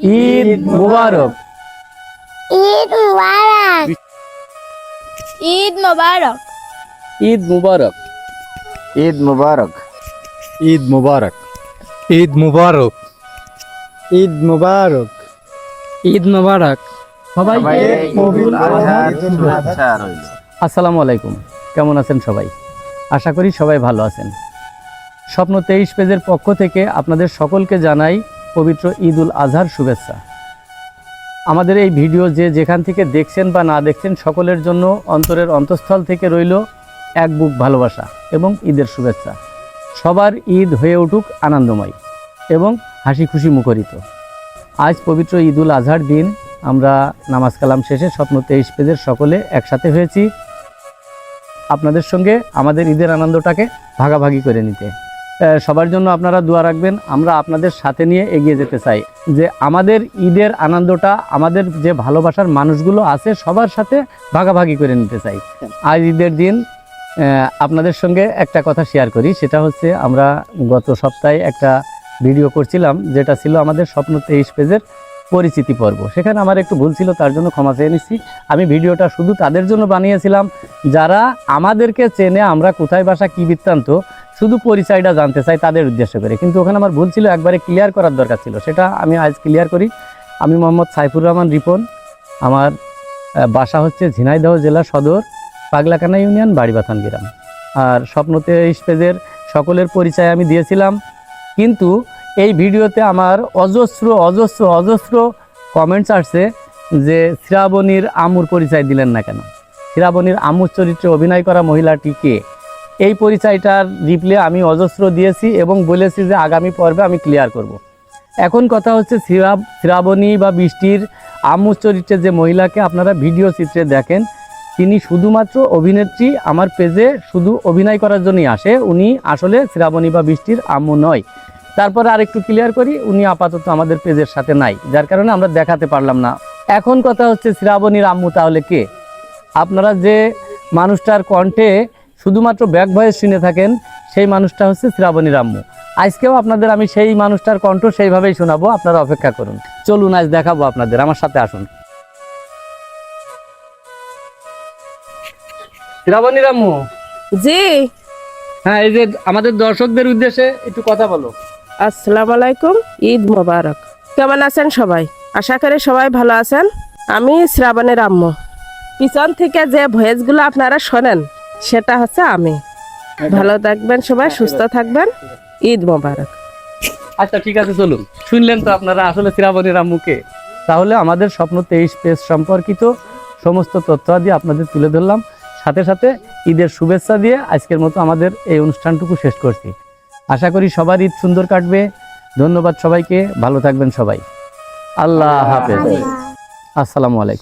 ঈদ মুবারক ঈদ মুবারক ঈদ মোবারক ঈদ মুবারক ঈদ মুবারক ঈদ মুবারক ঈদ মুবারক ঈদ মুবারক ঈদ মুবারক সবাইকে আসসালামু আলাইকুম কেমন আছেন সবাই আশা করি সবাই ভালো আছেন স্বপ্ন তেইশ পেজের পক্ষ থেকে আপনাদের সকলকে জানাই পবিত্র ঈদ উল আজহার শুভেচ্ছা। আমাদের এই ভিডিও যে যেখান থেকে দেখছেন বা না দেখছেন, সকলের জন্য অন্তরের অন্তঃস্থল থেকে রইল এক বুক ভালোবাসা এবং ঈদের শুভেচ্ছা। সবার ঈদ হয়ে উঠুক আনন্দময় এবং হাসি খুশি মুখরিত। আজ পবিত্র ঈদ উল আজহার দিন, আমরা নামাজ কালাম শেষে স্বপ্ন তেইশ পেজের সকলে একসাথে হয়েছি। আপনাদের সঙ্গে আমাদের ঈদের আনন্দটাকে ভাগাভাগি করে নিতে। সবার জন্য আপনারা দোয়া রাখবেন। আমরা আপনাদের সাথে নিয়ে এগিয়ে যেতে চাই। যে আমাদের ঈদের আনন্দটা, আমাদের যে ভালোবাসার মানুষগুলো আছে, সবার সাথে ভাগাভাগি করে নিতে চাই। আজ ঈদের দিন আপনাদের সঙ্গে একটা কথা শেয়ার করি। সেটা হচ্ছে আমরা গত সপ্তাহে একটা ভিডিও করছিলাম, যেটা ছিল আমাদের স্বপ্ন তেইশ পেজের পরিচিতি পর্ব। সেখানে আমার একটু ভুল ছিল, তার জন্য ক্ষমা চেয়ে নিচ্ছি। আমি ভিডিওটা শুধু তাদের জন্য বানিয়েছিলাম। যারা আমাদেরকে চেনে, আমরা কোথায় বাসা, কী বৃত্তান্ত শুধু পরিচয়টা জানতে চাই তাদের উদ্দেশ্য করে। কিন্তু ওখানে আমার ভুল ছিল, একবারে ক্লিয়ার করার দরকার ছিল। সেটা আমি আজ ক্লিয়ার করি। আমি মোহাম্মদ সাইফুর রহমান রিপন। আমার বাসা হচ্ছে ঝিনাইদহ জেলা সদর, পাগলাকানা ইউনিয়ন, বাড়িবাথান গ্রাম। আর স্বপ্ন তেইশ পেজের সকলের পরিচয় আমি দিয়েছিলাম। কিন্তু এই ভিডিওতে আমার অজস্র অজস্র অজস্র কমেন্টস আসছে যে শ্রাবণীর আমুর পরিচয় দিলেন না কেন? শ্রাবণীর আমুর চরিত্রে অভিনয় করা মহিলাটি কে? এই পরিচয়টার রিপ্লে আমি অজস্র দিয়েছি এবং বলেছি যে আগামী পর্বে আমি ক্লিয়ার করব। এখন কথা হচ্ছে শ্রা শ্রাবণী বা বৃষ্টির আমুর চরিত্রে যে মহিলাকে আপনারা ভিডিও চিত্রে দেখেন, তিনি শুধুমাত্র অভিনেত্রী, আমার পেজে শুধু অভিনয় করার জন্যই আসে, উনি আসলে শ্রাবণী বা বৃষ্টির আম্মু নয়। তারপরে আরেকটু ক্লিয়ার করি, উনি আপাতত আমাদের পেজের সাথে নাই, যার কারণে আমরা দেখাতে পারলাম না। এখন কথা হচ্ছে শ্রাবণীর আম্মু তাহলে কে? আপনারা যে মানুষটার কণ্ঠে শুধুমাত্র ব্যাক ভয়েস শুনে থাকেন সেই মানুষটা হচ্ছে শ্রাবণী আম্মু আজকেও আপনাদের আমি সেই মানুষটার কণ্ঠ সেইভাবেই শোনাবো আপনারা অপেক্ষা করুন। চলুন আজ দেখাবো আপনাদের আমার সাথে আসুন। শ্রাবণী আম্মু জি। হ্যাঁ এই যে আমাদের দর্শকদের উদ্দেশ্যে একটু কথা বলো। আসসালামু আলাইকুম ঈদ মোবারক। কেমন আছেন সবাই? আশা করি সবাই ভালো আছেন। আমি শ্রাবণী আম্মু পিছন থেকে যে ভয়েসগুলো আপনারা শোনেন সেটা হচ্ছে আমি। ভালো থাকবেন সবাই সুস্থ থাকবেন। ঈদ মোবারক। আচ্ছা ঠিক আছে চলুন। শুনলেন তো আপনারা আসলে শ্রাবণীর আম্মুকে? তাহলে আমাদের স্বপ্ন তেইশ পেজ সম্পর্কিত সমস্ত তথ্য তথ্যাদি আপনাদের তুলে ধরলাম। সাথে সাথে ঈদের শুভেচ্ছা দিয়ে আজকের মতো আমাদের এই অনুষ্ঠানটুকু শেষ করছি। আশা করি সবার ঈদ সুন্দর কাটবে। ধন্যবাদ সবাইকে। ভালো থাকবেন সবাই। আল্লাহ হাফেজ। আসসালামু আলাইকুম।